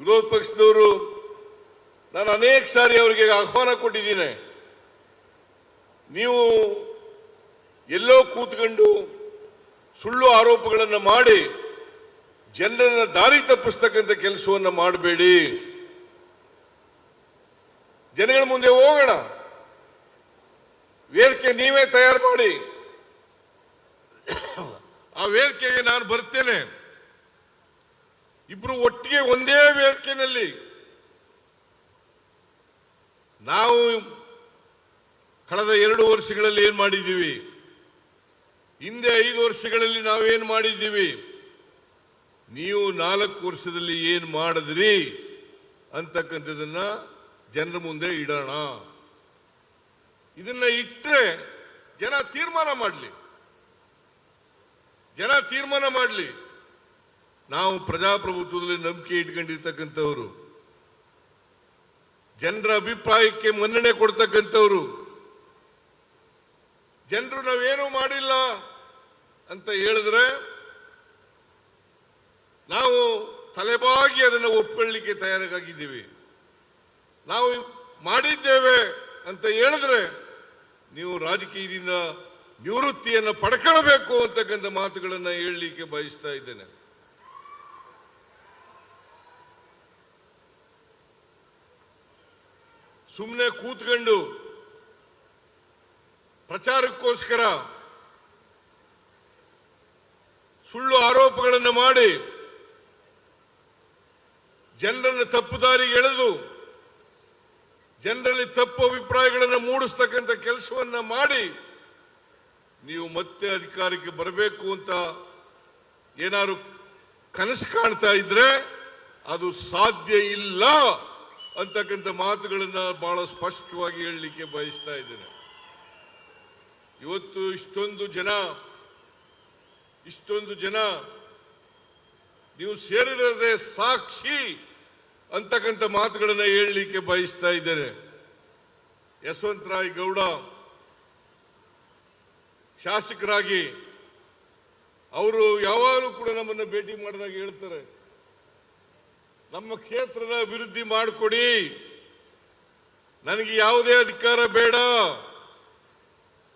ವಿರೋಧ ಪಕ್ಷದವರು, ನಾನು ಅನೇಕ ಸಾರಿ ಅವರಿಗೆ ಆಹ್ವಾನ ಕೊಟ್ಟಿದ್ದೀನಿ. ನೀವು ಎಲ್ಲೋ ಕೂತ್ಕೊಂಡು ಸುಳ್ಳು ಆರೋಪಗಳನ್ನು ಮಾಡಿ ಜನರನ್ನ ದಾರಿ ತಪ್ಪಿಸ್ತಕ್ಕಂಥ ಕೆಲಸವನ್ನು ಮಾಡಬೇಡಿ. ಜನಗಳ ಮುಂದೆ ಹೋಗೋಣ. ವೇದಿಕೆ ನೀವೇ ತಯಾರು ಮಾಡಿ. ಆ ವೇದಿಕೆಗೆ ನಾನು ಬರ್ತೇನೆ. ಇಬ್ರು ಒಟ್ಟಿಗೆ ಒಂದೇ ವೇದಿಕೆಯಲ್ಲಿ ನಾವು ಕಳೆದ ಎರಡು ವರ್ಷಗಳಲ್ಲಿ ಏನ್ ಮಾಡಿದ್ದೀವಿ? ಹಿಂದೆ ಐದು ವರ್ಷಗಳಲ್ಲಿ ನಾವೇನು ಮಾಡಿದ್ದೀವಿ? ನೀವು ನಾಲ್ಕು ವರ್ಷದಲ್ಲಿ ಏನ್ ಮಾಡಿದ್ರಿ? ಅಂತಕ್ಕಂಥದನ್ನ ಜನರ ಮುಂದೆ ಇಡೋಣ. ಇದನ್ನ ಇಟ್ಟರೆ ಜನ ತೀರ್ಮಾನ ಮಾಡಲಿ. ಜನ ತೀರ್ಮಾನ ಮಾಡಲಿ. ನಾವು ಪ್ರಜಾಪ್ರಭುತ್ವದಲ್ಲಿ ನಂಬಿಕೆ ಇಟ್ಕೊಂಡಿರ್ತಕ್ಕಂಥವ್ರು, ಜನರ ಅಭಿಪ್ರಾಯಕ್ಕೆ ಮನ್ನಣೆ ಕೊಡ್ತಕ್ಕಂಥವ್ರು, ಜನರು ನಾವೇನು ಮಾಡಿಲ್ಲ ಅಂತ ಹೇಳಿದ್ರೆ ನಾವು ತಲೆಬಾಗಿ ಅದನ್ನು ಒಪ್ಕೊಳ್ಳಿಕ್ಕೆ ತಯಾರಾಗಿದ್ದೀವಿ. ನಾವು ಮಾಡಿದ್ದೇವೆ ಅಂತ ಹೇಳಿದ್ರೆ ನೀವು ರಾಜಕೀಯದಿಂದ ನಿವೃತ್ತಿಯನ್ನು ಪಡ್ಕೊಳ್ಬೇಕು ಅಂತಕ್ಕಂಥ ಮಾತುಗಳನ್ನು ಹೇಳಲಿಕ್ಕೆ ಬಯಸ್ತಾ ಇದ್ದೇನೆ. ಸುಮ್ಮನೆ ಕೂತ್ಕೊಂಡು ಪ್ರಚಾರಕ್ಕೋಸ್ಕರ ಸುಳ್ಳು ಆರೋಪಗಳನ್ನು ಮಾಡಿ ಜನರನ್ನು ತಪ್ಪು ದಾರಿಗೆ ಎಳೆದು ಜನರಲ್ಲಿ ತಪ್ಪು ಅಭಿಪ್ರಾಯಗಳನ್ನು ಮೂಡಿಸ್ತಕ್ಕಂಥ ಕೆಲಸವನ್ನು ಮಾಡಿ ನೀವು ಮತ್ತೆ ಅಧಿಕಾರಕ್ಕೆ ಬರಬೇಕು ಅಂತ ಏನಾದ್ರು ಕನಸು ಕಾಣ್ತಾ ಇದ್ರೆ ಅದು ಸಾಧ್ಯ ಇಲ್ಲ. ಅಂತಕ್ಕಂಥ ಮಾತುಗಳನ್ನು ಬಹಳ ಸ್ಪಷ್ಟವಾಗಿ ಹೇಳಲಿಕ್ಕೆ ಬಯಸ್ತಾ ಇದ್ದೇನೆ. ಇವತ್ತು ಇಷ್ಟೊಂದು ಜನ ಇಷ್ಟೊಂದು ಜನ ನೀವು ಸೇರಿರೋದೇ ಸಾಕ್ಷಿ ಅಂತಕ್ಕಂಥ ಮಾತುಗಳನ್ನ ಹೇಳಲಿಕ್ಕೆ ಬಯಸ್ತಾ ಇದ್ದೇನೆ. ಯಶವಂತರಾಯ್ ಗೌಡ ಶಾಸಕರಾಗಿ, ಅವರು ಯಾವಾಗಲೂ ಕೂಡ ನಮ್ಮನ್ನು ಭೇಟಿ ಮಾಡಿದಾಗ ಹೇಳ್ತಾರೆ ನಮ್ಮ ಕ್ಷೇತ್ರದ ಅಭಿವೃದ್ಧಿ ಮಾಡಿಕೊಡಿ. ನನಗೆ ಯಾವುದೇ ಅಧಿಕಾರ ಬೇಡ.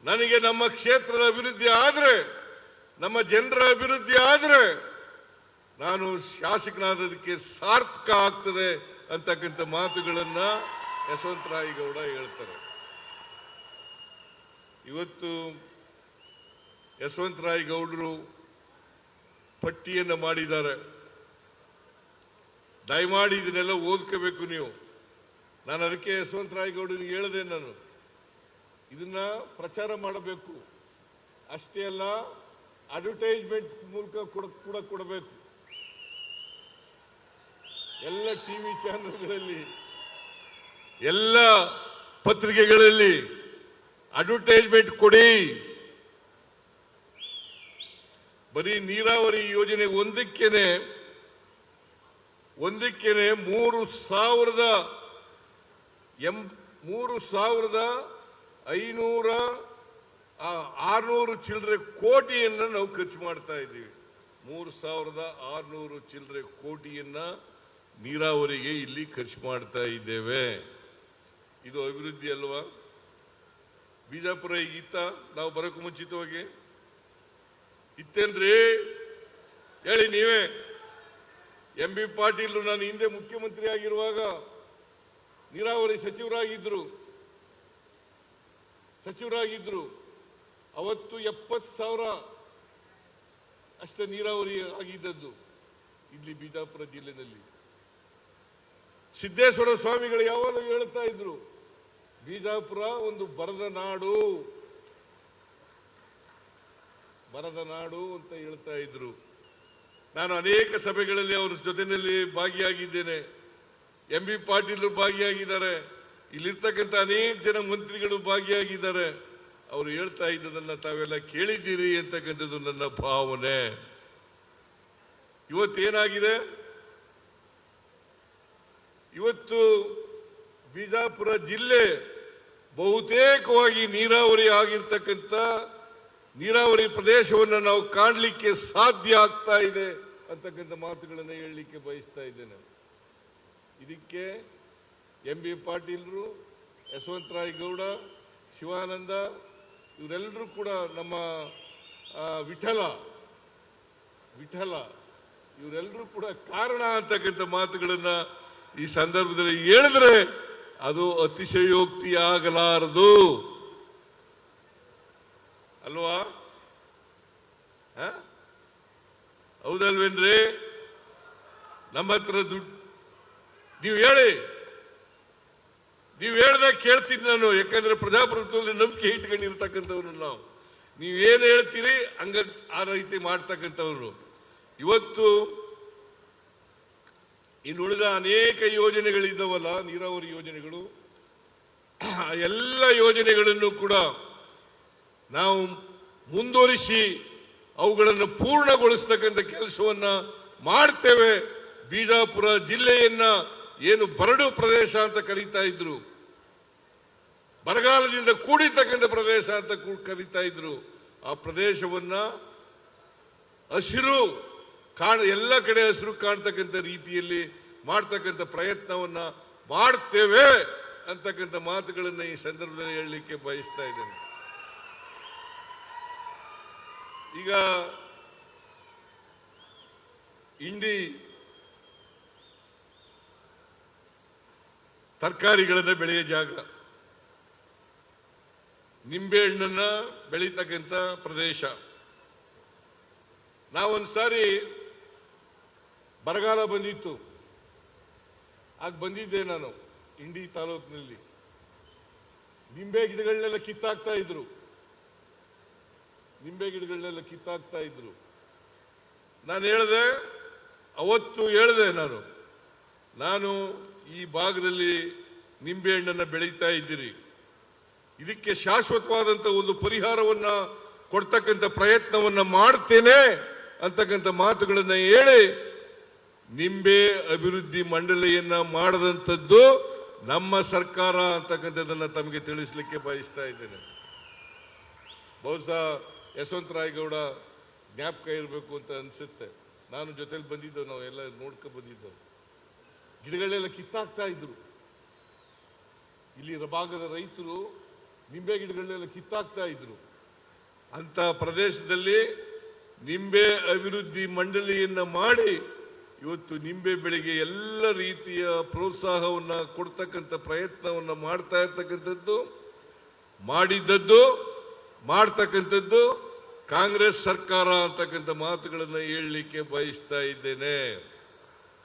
ನನಗೆ ನಮ್ಮ ಕ್ಷೇತ್ರದ ಅಭಿವೃದ್ಧಿ ಆದರೆ, ನಮ್ಮ ಜನರ ಅಭಿವೃದ್ಧಿ ಆದರೆ ನಾನು ಶಾಸಕನಾದದಕ್ಕೆ ಸಾರ್ಥಕ ಆಗ್ತದೆ ಅಂತಕ್ಕಂಥ ಮಾತುಗಳನ್ನ ಯಶವಂತರಾಯಗೌಡ ಹೇಳ್ತಾರೆ. ಇವತ್ತು ಯಶವಂತರಾಯ ಗೌಡರು ಪಟ್ಟಿಯನ್ನು ಮಾಡಿದ್ದಾರೆ. ದಯಮಾಡಿ ಇದನ್ನೆಲ್ಲ ಓದ್ಕೋಬೇಕು ನೀವು. ನಾನು ಅದಕ್ಕೆ ಯಶವಂತ ರಾಯ್ಗೌಡನಿಗೆ ಹೇಳಿದೆ ನಾನು. ಇದನ್ನ ಪ್ರಚಾರ ಮಾಡಬೇಕು. ಅಷ್ಟೇ ಅಲ್ಲ ಅಡ್ವರ್ಟೈಸ್ಮೆಂಟ್ ಮೂಲಕ ಕೂಡ ಕೂಡ ಕೊಡಬೇಕು. ಎಲ್ಲ ಟಿವಿ ಚಾನಲ್ಗಳಲ್ಲಿ ಎಲ್ಲ ಪತ್ರಿಕೆಗಳಲ್ಲಿ ಅಡ್ವರ್ಟೈಸ್ಮೆಂಟ್ ಕೊಡಿ. ಬರೀ ನೀರಾವರಿ ಯೋಜನೆ ಒಂದಕ್ಕೇನೆ ಒಂದಕ್ಕೇನೆ ಮೂರು ಸಾವಿರದ ಎಂ ಮೂರು ಸಾವಿರದ ಐನೂರ ಆರ್ನೂರು ಚಿಲ್ಲರೆ ಕೋಟಿಯನ್ನು ನಾವು ಖರ್ಚು ಮಾಡ್ತಾ ಇದ್ದೀವಿ. ಮೂರು ಸಾವಿರದ ಆರುನೂರು ಚಿಲ್ಲರೆ ಕೋಟಿಯನ್ನ ನೀರಾವರಿಗೆ ಇಲ್ಲಿ ಖರ್ಚು ಮಾಡ್ತಾ ಇದ್ದೇವೆ. ಇದು ಅಭಿವೃದ್ಧಿ ಅಲ್ವಾ? ಬಿಜಾಪುರ ಈಗಿತ್ತ ನಾವು ಬರೋಕ್ಕೂ ಮುಂಚಿತವಾಗಿ? ಇತ್ತೇನ್ರಿ ಹೇಳಿ ನೀವೇ. ಎಂ ಬಿ ಪಾಟೀಲ್ ನಾನು ಹಿಂದೆ ಮುಖ್ಯಮಂತ್ರಿ ಆಗಿರುವಾಗ ನೀರಾವರಿ ಸಚಿವರಾಗಿದ್ದರು ಸಚಿವರಾಗಿದ್ದರು ಅವತ್ತು ಎಪ್ಪತ್ತು ಸಾವಿರ ಅಷ್ಟೇ ನೀರಾವರಿ ಆಗಿದ್ದದ್ದು ಇಲ್ಲಿ ಬಿಜಾಪುರ ಜಿಲ್ಲೆಯಲ್ಲಿ ಸಿದ್ದೇಶ್ವರ ಸ್ವಾಮಿಗಳು ಯಾವಾಗಲೂ ಹೇಳ್ತಾ ಇದ್ರು, ಬಿಜಾಪುರ ಒಂದು ಬರದ ನಾಡು. ಬರದ ನಾಡು ಅಂತ ಹೇಳ್ತಾ ಇದ್ರು. ನಾನು ಅನೇಕ ಸಭೆಗಳಲ್ಲಿ ಅವರ ಜೊತೆಯಲ್ಲಿ ಭಾಗಿಯಾಗಿದ್ದೇನೆ. ಎಂ ಬಿ ಪಾಟೀಲ್ ಭಾಗಿಯಾಗಿದ್ದಾರೆ. ಇಲ್ಲಿರ್ತಕ್ಕಂಥ ಅನೇಕ ಜನ ಮಂತ್ರಿಗಳು ಭಾಗಿಯಾಗಿದ್ದಾರೆ. ಅವರು ಹೇಳ್ತಾ ಇದ್ದದನ್ನ ತಾವೆಲ್ಲ ಕೇಳಿದ್ದೀರಿ ಅಂತಕ್ಕಂಥದ್ದು ನನ್ನ ಭಾವನೆ. ಇವತ್ತೇನಾಗಿದೆ? ಇವತ್ತು ಬಿಜಾಪುರ ಜಿಲ್ಲೆ ಬಹುತೇಕವಾಗಿ ನೀರಾವರಿ ಆಗಿರ್ತಕ್ಕಂಥ ನೀರಾವರಿ ಪ್ರದೇಶವನ್ನು ನಾವು ಕಾಣಲಿಕ್ಕೆ ಸಾಧ್ಯ ಆಗ್ತಾ ಇದೆ ಅಂತಕ್ಕಂಥ ಮಾತುಗಳನ್ನು ಹೇಳಲಿಕ್ಕೆ ಬಯಸ್ತಾ ಇದ್ದೇನೆ. ಇದಕ್ಕೆ ಎಂ ಬಿ ಪಾಟೀಲ್ರು, ಯಶವಂತರಾಯ್ ಗೌಡ, ಶಿವಾನಂದ ಇವರೆಲ್ಲರೂ ಕೂಡ ನಮ್ಮ ವಿಠಲ ವಿಠಲ ಇವರೆಲ್ಲರೂ ಕೂಡ ಕಾರಣ ಅಂತಕ್ಕಂಥ ಮಾತುಗಳನ್ನು ಈ ಸಂದರ್ಭದಲ್ಲಿ ಹೇಳಿದ್ರೆ ಅದು ಅತಿಶಯೋಕ್ತಿ ಆಗಲಾರದು. ಅಲ್ವಾ? ಹೌದಲ್ವೇನ್ರಿ? ನಮ್ಮ ಹತ್ರ ದುಡ್ಡು ನೀವು ಹೇಳಿ. ನೀವು ಹೇಳ್ದಾಗ ಕೇಳ್ತೀನಿ ನಾನು. ಯಾಕಂದ್ರೆ ಪ್ರಜಾಪ್ರಭುತ್ವದಲ್ಲಿ ನಂಬಿಕೆ ಇಟ್ಕೊಂಡಿರ್ತಕ್ಕಂಥವ್ರು ನಾವು. ನೀವು ಏನು ಹೇಳ್ತೀರಿ ಹಂಗ ಆ ರೀತಿ ಮಾಡ್ತಕ್ಕಂಥವ್ರು. ಇವತ್ತು ಇನ್ನು ಉಳಿದ ಅನೇಕ ಯೋಜನೆಗಳಿದ್ದಾವಲ್ಲ, ನೀರಾವರಿ ಯೋಜನೆಗಳು ಎಲ್ಲ ಯೋಜನೆಗಳನ್ನು ಕೂಡ ನಾವು ಮುಂದುವರಿಸಿ ಅವುಗಳನ್ನು ಪೂರ್ಣಗೊಳಿಸ್ತಕ್ಕಂಥ ಕೆಲಸವನ್ನು ಮಾಡ್ತೇವೆ. ಬಿಜಾಪುರ ಜಿಲ್ಲೆಯನ್ನ ಏನು ಬರಡು ಪ್ರದೇಶ ಅಂತ ಕರೀತಾ ಇದ್ರು. ಬರಗಾಲದಿಂದ ಕೂಡಿರ್ತಕ್ಕಂಥ ಪ್ರದೇಶ ಅಂತ ಕರೀತಾ ಇದ್ರು. ಆ ಪ್ರದೇಶವನ್ನ ಹಸಿರು ಕಾಣ, ಎಲ್ಲ ಕಡೆ ಹಸಿರು ಕಾಣ್ತಕ್ಕಂಥ ರೀತಿಯಲ್ಲಿ ಮಾಡ್ತಕ್ಕಂಥ ಪ್ರಯತ್ನವನ್ನ ಮಾಡ್ತೇವೆ ಅಂತಕ್ಕಂಥ ಮಾತುಗಳನ್ನು ಈ ಸಂದರ್ಭದಲ್ಲಿ ಹೇಳಲಿಕ್ಕೆ ಬಯಸ್ತಾ ಇದ್ದೇನೆ. ಈಗ ಇಂಡಿ ತರಕಾರಿಗಳನ್ನ ಬೆಳೆಯೋ ಜಾಗ. ನಿಂಬೆಹಣ್ಣನ್ನ ಬೆಳೀತಕ್ಕಂಥ ಪ್ರದೇಶ. ನಾವೊಂದ್ಸಾರಿ ಬರಗಾಲ ಬಂದಿತ್ತು. ಆಗ ಬಂದಿದ್ದೆ ನಾನು ಇಂಡಿ ತಾಲೂಕಿನಲ್ಲಿ. ನಿಂಬೆ ಗಿಡಗಳನ್ನೆಲ್ಲ ಕಿತ್ತಾಕ್ತಾ ಇದ್ರು. ನಿಂಬೆ ಗಿಡಗಳನ್ನೆಲ್ಲ ಕಿತ್ತಾಕ್ತಾ ಇದ್ರು. ನಾನು ಹೇಳಿದೆ, ಅವತ್ತು ಹೇಳಿದೆ ನಾನು ನಾನು ಈ ಭಾಗದಲ್ಲಿ ನಿಂಬೆ ಹಣ್ಣನ್ನು ಬೆಳೀತಾ ಇದ್ದೀರಿ. ಇದಕ್ಕೆ ಶಾಶ್ವತವಾದಂಥ ಒಂದು ಪರಿಹಾರವನ್ನ ಕೊಡ್ತಕ್ಕಂಥ ಪ್ರಯತ್ನವನ್ನ ಮಾಡ್ತೇನೆ ಅಂತಕ್ಕಂಥ ಮಾತುಗಳನ್ನು ಹೇಳಿ ನಿಂಬೆ ಅಭಿವೃದ್ಧಿ ಮಂಡಳಿಯನ್ನ ಮಾಡದಂಥದ್ದು ನಮ್ಮ ಸರ್ಕಾರ ಅಂತಕ್ಕಂಥದ್ದನ್ನ ತಮಗೆ ತಿಳಿಸ್ಲಿಕ್ಕೆ ಬಯಸ್ತಾ ಇದ್ದೇನೆ. ಬಹುಶಃ ಯಶವಂತರಾಯ್ ಗೌಡ ಜ್ಞಾಪಕ ಇರಬೇಕು ಅಂತ ಅನಿಸುತ್ತೆ. ನಾನು ಜೊತೆಲಿ ಬಂದಿದ್ದೆವು ನಾವು ಎಲ್ಲ ನೋಡ್ಕೊ ಬಂದಿದ್ದೆವು ಗಿಡಗಳೆಲ್ಲ ಕಿತ್ತಾಕ್ತಾ ಇದ್ರು. ಇಲ್ಲಿ ಭಾಗದ ರೈತರು ನಿಂಬೆ ಗಿಡಗಳನ್ನೆಲ್ಲ ಕಿತ್ತಾಕ್ತಾ ಇದ್ರು. ಅಂತ ಪ್ರದೇಶದಲ್ಲಿ ನಿಂಬೆ ಅಭಿವೃದ್ಧಿ ಮಂಡಳಿಯನ್ನ ಮಾಡಿ ಇವತ್ತು ನಿಂಬೆ ಬೆಳೆಗೆ ಎಲ್ಲ ರೀತಿಯ ಪ್ರೋತ್ಸಾಹವನ್ನ ಕೊಡ್ತಕ್ಕಂಥ ಪ್ರಯತ್ನವನ್ನ ಮಾಡ್ತಾ ಇರ್ತಕ್ಕಂಥದ್ದು, ಮಾಡಿದ್ದದ್ದು ಮಾಡ್ತಕ್ಕಂಥದ್ದು ಕಾಂಗ್ರೆಸ್ ಸರ್ಕಾರ ಅಂತಕ್ಕಂಥ ಮಾತುಗಳನ್ನು ಹೇಳಲಿಕ್ಕೆ ಬಯಸ್ತಾ ಇದ್ದೇನೆ.